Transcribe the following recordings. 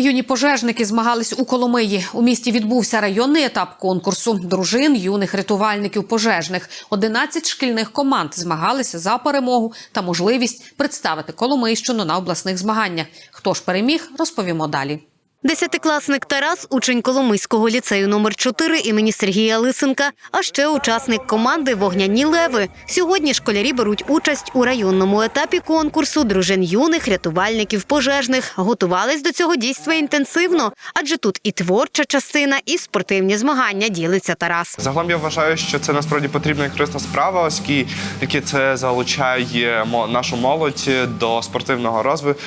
Юні пожежники змагались у Коломиї. У місті відбувся районний етап конкурсу дружин юних рятувальників пожежних. 11 шкільних команд змагалися за перемогу та можливість представити Коломийщину на обласних змаганнях. Хто ж переміг, розповімо далі. Десятикласник Тарас, учень Коломийського ліцею номер 4 імені Сергія Лисенка, а ще учасник команди Вогняні леви. Сьогодні школярі беруть участь у районному етапі конкурсу дружин юних рятувальників пожежних. Готувались до цього дійства інтенсивно, адже тут і творча частина, і спортивні змагання ділиться Тарас. Загалом я вважаю, що це насправді потрібна і корисна справа, оскільки це залучає нашу молодь до спортивного розвитку.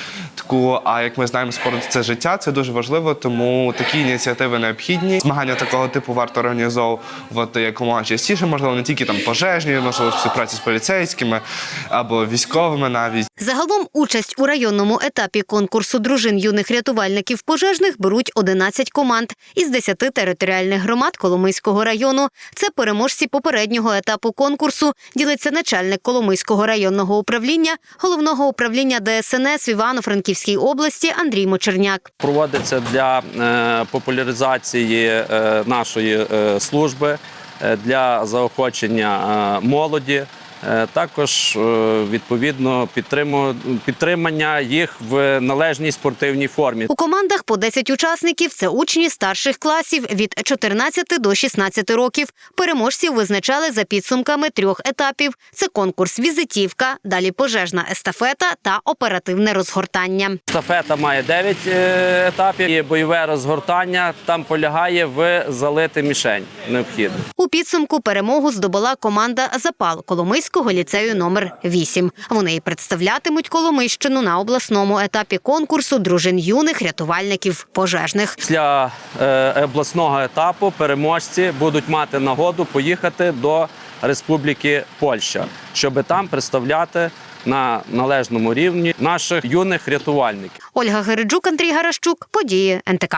А як ми знаємо, спорт це життя, це дуже важливо, тому такі ініціативи необхідні. Змагання такого типу варто організовувати якомога частіше, можливо, не тільки там пожежні, можливо, співпраці з поліцейськими або військовими навіть. Загалом участь у районному етапі конкурсу дружин юних рятувальників пожежних беруть 11 команд із 10 територіальних громад Коломийського району. Це переможці попереднього етапу конкурсу. Ділиться начальник Коломийського районного управління головного управління ДСНС в Івано-Франківській області Андрій Мочерняк. проводиться для е, популяризації е, нашої е, служби, для заохочення молоді. Е, Також е, відповідно підтримання їх в належній спортивній формі. У командах по 10 учасників це учні старших класів від 14 до 16 років. Переможців визначали за підсумками трьох етапів: це конкурс візитівка, далі пожежна естафета та оперативне розгортання. Стафета має 9 е, етапів. І бойове розгортання там полягає в залити мішень необхідно. У підсумку перемогу здобула команда Запал Коломийського ліцею номер 8. Вони і представлятимуть Коломийщину на обласному етапі конкурсу дружин юних рятувальників пожежних. Після е, обласного етапу переможці будуть мати нагоду поїхати до Республіки Польща, щоб там представляти на належному рівні наших юних рятувальників. Ольга Гереджук, Андрій Гарашчук. Події НТК.